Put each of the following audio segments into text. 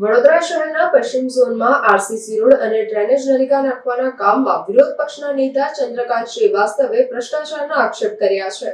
વડોદરા શહેરના પશ્ચિમ ઝોનમાં આરસીસી રોડ અને ડ્રેનેજ નલિકા નાખવાના કામમાં વિરોધ પક્ષના નેતા ચંદ્રકાંત શ્રીવાસ્તવે ભ્રષ્ટાચારના આક્ષેપ કર્યા છે.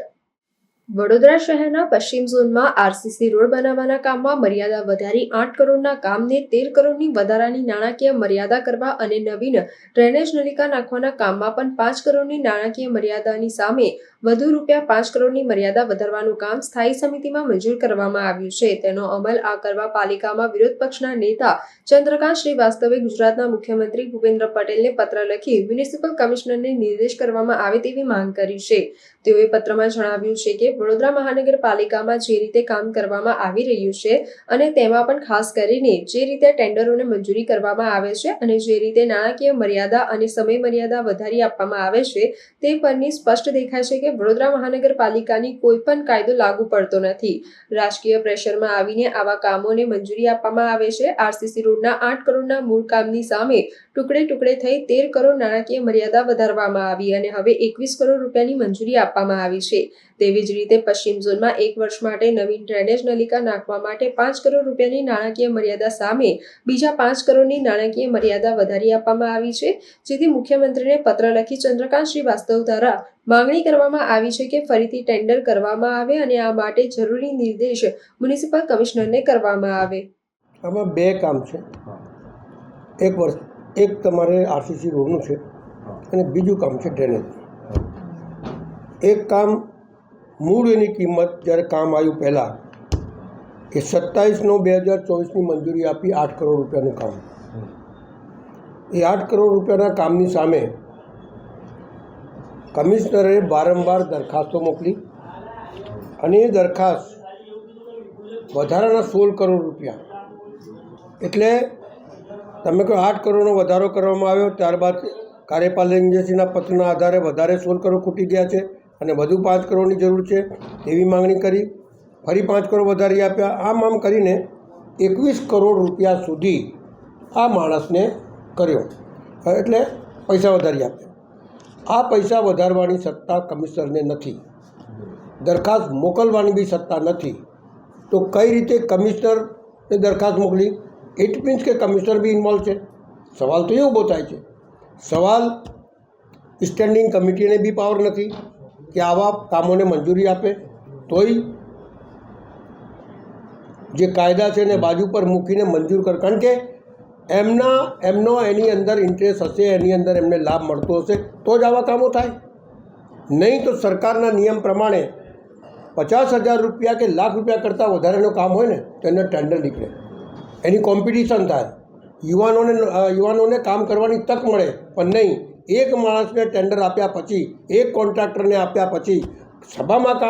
વડોદરા શહેરના પશ્ચિમ ઝોનમાં આરસીસી રોડ બનાવવાના કામમાં મર્યાદા વધારી આઠ કરોડના કામને તેર કરોડની વધારાની નાણાકીય મર્યાદા કરવા અને નવીન ડ્રેનેજ નલિકા નાખવાના કામમાં પણ પાંચ કરોડની નાણાકીય મર્યાદાની સામે વધુ રૂપિયા પાંચ કરોડની મર્યાદા વધારવાનું કામ સ્થાયી સમિતિમાં મંજૂર કરવામાં આવ્યું છે. તેનો અમલ આ કરવા પાલિકામાં વિરોધ પક્ષના નેતા ચંદ્રકાંત શ્રીવાસ્તવે ગુજરાતના મુખ્યમંત્રી ભૂપેન્દ્ર પટેલને પત્ર લખી મ્યુનિસિપલ કમિશનરને નિર્દેશ કરવામાં આવે તેવી માંગ કરી છે. તેઓએ પત્રમાં જણાવ્યું છે કે વડોદરા મહાનગરપાલિકામાં જે રીતે કામ કરવામાં આવી રહ્યું છે અને તેમાં પણ ખાસ કરીને જે રીતે ટેન્ડરોને મંજૂરી કરવામાં આવે છે અને જે રીતે નાણાકીય મર્યાદા અને સમય મર્યાદા વધારી આપવામાં આવે છે, તે પરની સ્પષ્ટ દેખાય છે કે વડોદરા મહાનગરપાલિકાની કોઈ પણ કાયદો લાગુ પડતો નથી. રાજકીય પ્રેશરમાં આવીને આવા કામોને મંજૂરી આપવામાં આવે છે. આરસીસી રોડના આઠ કરોડના મૂળ કામની સામે ટુકડે ટુકડે થઈ તેર કરોડ નાણાકીય મર્યાદા વધારવામાં આવી અને હવે એકવીસ કરોડ રૂપિયાની મંજૂરી આપવામાં આવી છે. તેવી જ રીતે પશ્ચિમ ઝોનમાં એક વર્ષ માટે નવીન ડ્રેનેજ નલિકા નાખવા માટે પાંચ કરોડ રૂપિયાની નાણાકીય મર્યાદા સામે બીજા પાંચ કરોડની નાણાકીય મર્યાદા વધારી આપવામાં આવી છે. જેથી મુખ્યમંત્રીને પત્ર લખી ચંદ્રકાંત શ્રીવાસ્તવ દ્વારા માંગણી કરવામાં આવી છે કે ફરીથી ટેન્ડર કરવામાં આવે અને આ માટે જરૂરી નિર્દેશ મ્યુનિસિપલ કમિશનરને કરવામાં આવે. આમાં બે કામ છે. એક વર્ષ એક તમારે આરસીસી રોડનું છે અને બીજું કામ છે ડ્રેનેજ. એક કામ મૂળ એની કિંમત જ્યારે કામ આવ્યું પહેલાં, એ સત્તાવીસ નવ બે હજાર ચોવીસની મંજૂરી આપી આઠ કરોડ રૂપિયાનું કામ. એ આઠ કરોડ રૂપિયાના કામની સામે કમિશનરે વારંવાર દરખાસ્તો મોકલી અને એ દરખાસ્ત વધારાના સોળ કરોડ રૂપિયા. એટલે તમે કહો આઠ કરોડનો વધારો કરવામાં આવ્યો, ત્યારબાદ કાર્યપાલક એજન્સીના પત્રના આધારે વધારે સોળ કરોડ ખૂટી ગયા છે. અને વધુ પાંચ કરોડની જરૂર છે એવી માંગણી કરી. ફરી પાંચ કરોડ વધારી આપ્યા. આમ આમ કરીને એકવીસ કરોડ રૂપિયા સુધી આ માણસને કર્યો. એટલે પૈસા વધારી આપ્યા. આ પૈસા વધારવાની સત્તા કમિશનરને નથી. દરખાસ્ત મોકલવાની બી સત્તા નથી. તો કઈ રીતે કમિશનરને દરખાસ્ત મોકલી? ઇટ મીન્સ કે કમિશનર બી ઇન્વોલ્વ છે. સવાલ તો એ ઊભો થાય છે. સવાલ સ્ટેન્ડિંગ કમિટીને બી પાવર નથી. કે આવા કામોને મંજૂરી આપે, તોય જે કાયદા છે એને બાજુ પર મૂકીને મંજૂર કર. કારણ કે એમના, એમનો એની અંદર ઇન્ટરેસ્ટ હશે, એની અંદર એમને લાભ મળતો હશે, તો જ આવા કામો થાય. નહીં તો સરકારના નિયમ પ્રમાણે પચાસ હજાર રૂપિયા કે લાખ રૂપિયા કરતાં વધારેનું કામ હોય ને, તો એને ટેન્ડર નીકળે. એની કોમ્પિટિશન થાય. યુવાનોને યુવાનોને કામ કરવાની તક મળે, પણ નહીં એક માણસને ટેન્ડર આપ્યા પછી, એક કોન્ટ્રાક્ટરને આપ્યા પછી, સભામાં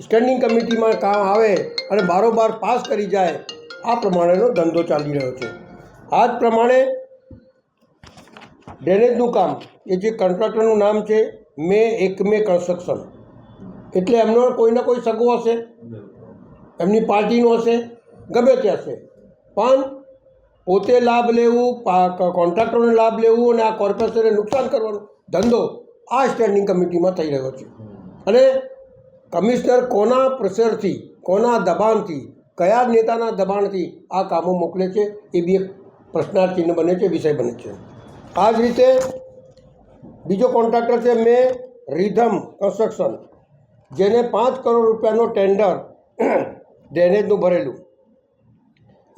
સ્ટેન્ડિંગ કમિટીમાં કામ આવે અને બારોબાર પાસ કરી જાય, આ પ્રમાણેનો ધંધો ચાલી રહ્યો છે. આ જ પ્રમાણે ડ્રેનેજનું કામ, એ જે કોન્ટ્રાક્ટરનું નામ છે, મે એક મે કન્સ્ટ્રક્શન એટલે એમનો કોઈને કોઈ સગો હશે? એમની પાર્ટીનો હશે? ગમે તે હશે. પણ પોતે લાભ લેવું કોન્ટ્રાક્ટરોને લાભ લેવું અને આ કોર્પોરેશનને નુકસાન કરવાનો ધંધો આ સ્ટેન્ડિંગ કમિટીમાં થઈ રહ્યો છે. અને કમિશનર કોના પ્રેશરથી, કોના દબાણથી, કયા નેતાના દબાણથી આ કામો મોકલે છે, એ બી એક પ્રશ્નાર્થ ચિહ્ન બને છે, વિષય બને છે. આ જ રીતે બીજો કોન્ટ્રાક્ટર છે, મેં રિધમ કન્સ્ટ્રક્શન, જેને પાંચ કરોડ રૂપિયાનો ટેન્ડર, ડ્રેનેજનું ભરેલું.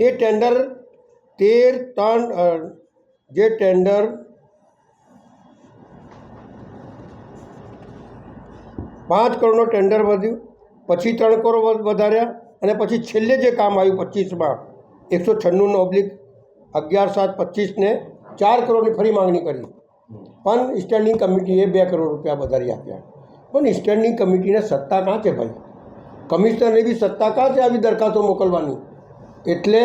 એ ટેન્ડર તેર ત્રણ જે ટેન્ડર પાંચ કરોડનો ટેન્ડર વધ્યું, પછી ત્રણ કરોડ વધાર્યા, અને પછી છેલ્લે જે કામ આવ્યું પચીસમાં, એકસો છન્નુંનો ઓબ્લિક અગિયાર સાત પચીસને ચાર કરોડની ફરી માંગણી કરી. પણ સ્ટેન્ડિંગ કમિટીએ બે કરોડ રૂપિયા વધારી આપ્યા. પણ સ્ટેન્ડિંગ કમિટીને સત્તા કાં છે ભાઈ? કમિશનરની બી સત્તા કાં છે આવી દરખાસ્તો મોકલવાની? એટલે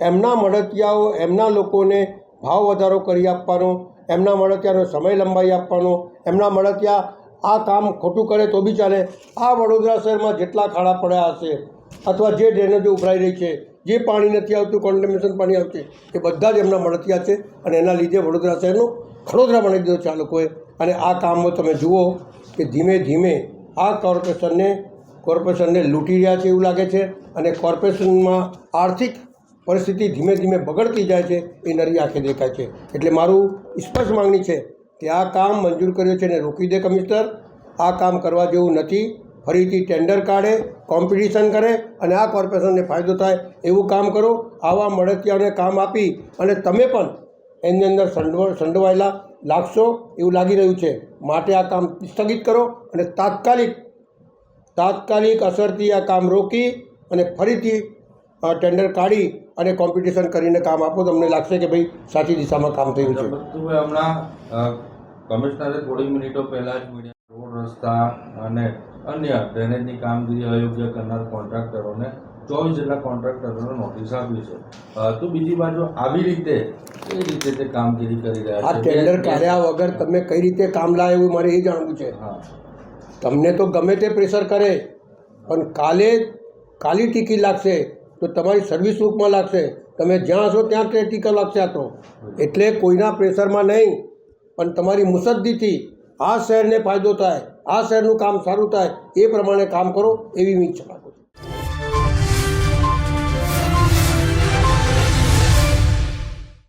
એમના મળતિયાઓ, એમના લોકોને ભાવ વધારો કરી આપવાનો, એમના મળતિયાનો સમય લંબાઈ આપવાનો, એમના મળતિયા આ કામ ખોટું કરે તો બી ચાલે. આ વડોદરા શહેરમાં જેટલા ખાડા પડ્યા હશે, અથવા જે ડ્રેનેજો ઉભરાઈ રહી છે, જે પાણી નથી આવતું કોન્ટેમિનેશન પાણી આવશે એ બધા જ એમના મળતિયા છે અને એના લીધે વડોદરા શહેરનું ખડોદરા બનાવી દીધો છે આ લોકોએ. અને આ કામમાં તમે જુઓ કે ધીમે ધીમે આ કોર્પોરેશનને કોર્પોરેશનને લૂંટી રહ્યા છે એવું લાગે છે અને કોર્પોરેશનમાં આર્થિક પરિસ્થિતિ ધીમે ધીમે બગડતી જાય છે, એ નરી આંખે દેખાય છે. એટલે મારું સ્પષ્ટ માંગણી છે કે આ કામ મંજૂર કર્યો છે ને રોકી દે કમિશનર. આ કામ કરવા જેવું નથી. ફરીથી ટેન્ડર કાઢે, કોમ્પિટિશન કરે અને આ કોર્પોરેશનને ફાયદો થાય એવું કામ કરો. આવા મળતિયાઓને કામ આપી અને તમે પણ એની અંદર સંડવ, સંડવાયેલા લાગશો એવું લાગી રહ્યું છે. માટે આ કામ સ્થગિત કરો અને તાત્કાલિક તાત્કાલિક અસરથી આ કામ રોકી અને ફરીથી ટેન્ડર કાઢી અને કોમ્પિટિશન કરીને કામ આપો તમને લાગશે કે ભાઈ સાચી દિશામાં કામ થયું છે. હમણાં કમિશનરે થોડી મિનિટો પહેલા જ મીડિયા રોડ રસ્તા અને અન્ય ડ્રેનેજની કામગીરી અયોગ્ય કરનાર કોન્ટ્રાક્ટરોને ચોવીસ જેટલા કોન્ટ્રાક્ટરોને નોટિસ આપી છે. તો બીજી બાજુ આવી રીતે એ રીતે તે કામગીરી કરી રહ્યા આ ટેન્ડર કાઢ્યા વગર તમે કઈ રીતે કામ લાવે એવું મારે એ જાણવું છે. હા. તમને તો ગમે તે પ્રેશર કરે પણ કાલે કાલી ટીકી લાગશે તો તમારી સર્વિસ રૂપમાં લાગશે. તમે જ્યાં હશો ત્યાં તે ટીકા લાગશે આ તો. એટલે કોઈના પ્રેશરમાં નહીં, પણ તમારી મુસદ્દીથી આ શહેરને ફાયદો થાય, આ શહેરનું કામ સારું થાય, એ પ્રમાણે કામ કરો એવી ઈચ્છા